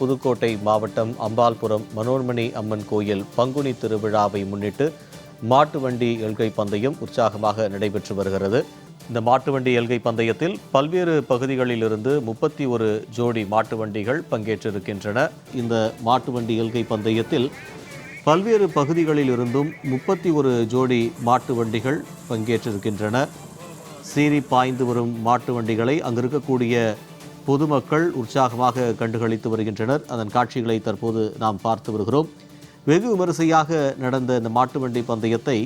புதுக்கோட்டை மாவட்டம் அம்பாள்புரம் மனோன்மணி அம்மன் கோயில் பங்குனி திருவிழாவை முன்னிட்டு மாட்டு வண்டி எல்கை பந்தயம் உற்சாகமாக நடைபெற்று வருகிறது. இந்த மாட்டு வண்டி எல்கை பந்தயத்தில் பல்வேறு பகுதிகளிலிருந்து முப்பத்தி ஒரு ஜோடி மாட்டு வண்டிகள் பங்கேற்றிருக்கின்றன. இந்த மாட்டு வண்டி எல்கை பந்தயத்தில் பல்வேறு பகுதிகளில் இருந்தும் முப்பத்தி ஒரு ஜோடி மாட்டு வண்டிகள் பங்கேற்றிருக்கின்றன. சீறி பாய்ந்து வரும் மாட்டு வண்டிகளை அங்கு இருக்கக்கூடிய பொதுமக்கள் உற்சாகமாக கண்டுகளித்து வருகின்றனர். அதன் காட்சிகளை தற்போது நாம் பார்த்து வருகிறோம். வெகு விமரிசையாக நடந்த இந்த மாட்டு வண்டி பந்தயத்தை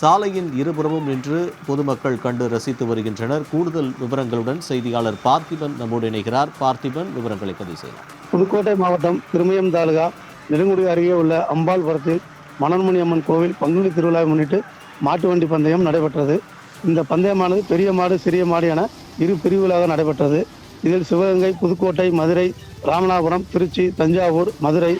சாலையின் இருபுறமும் நின்று பொதுமக்கள் கண்டு ரசித்து வருகின்றனர். கூடுதல் விவரங்களுடன் செய்தியாளர் பார்த்திபன் நம்மோடு இணைகிறார். பார்த்திபன் விவரங்களை பதிவு செய்யலாம். புதுக்கோட்டை மாவட்டம் திருமயம் தாலுகா நெடுங்குடி அருகே உள்ள அம்பாள்புரத்தில் மணன்மணி அம்மன் கோவில் பங்குனி திருவிழாவை முன்னிட்டு மாட்டு வண்டி பந்தயம் நடைபெற்றது. இந்த பந்தயமானது பெரிய மாடு சிறிய மாடு என இரு பிரிவுகளாக நடைபெற்றது. இதில் சிவகங்கை புதுக்கோட்டை மதுரை ராமநாதபுரம் திருச்சி தஞ்சாவூர் மதுரை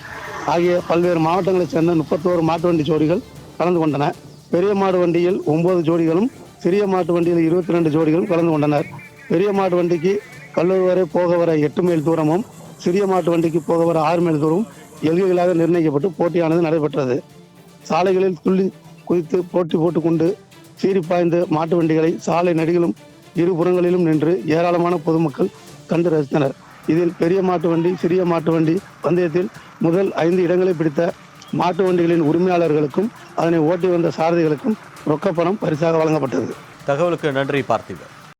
ஆகிய பல்வேறு மாவட்டங்களைச் சேர்ந்த முப்பத்தோரு மாட்டு வண்டி ஜோடிகள் கலந்து கொண்டன. பெரிய மாடு வண்டியில் ஒன்பது ஜோடிகளும் சிறிய மாட்டு வண்டியில் இருபத்தி ரெண்டு ஜோடிகளும் கலந்து கொண்டனர். பெரிய மாட்டு வண்டிக்கு கல்லூரி வரை போக வர எட்டு மைல் தூரமும் சிறிய மாட்டு வண்டிக்கு போக வர ஆறு மைல் தூரம் எல்கைகளாக நிர்ணயிக்கப்பட்டு போட்டியானது நடைபெற்றது. சாலைகளில் துள்ளி குதித்து போட்டி போட்டுக்கொண்டு சீறி பாய்ந்த மாட்டு வண்டிகளை சாலை நடிகளும் இருபுறங்களிலும் நின்று ஏராளமான பொதுமக்கள் கண்டு ரசித்தனர். இதில் பெரிய மாட்டு வண்டி சிறிய மாட்டு வண்டி பந்தயத்தில் முதல் ஐந்து இடங்களை பிடித்த மாட்டு வண்டிகளின் உரிமையாளர்களுக்கும் அதனை ஓட்டி வந்த சாரதிகளுக்கும் ரொக்கப்பணம் பரிசாக வழங்கப்பட்டது. தகவலுக்கு நன்றி பார்த்திபன்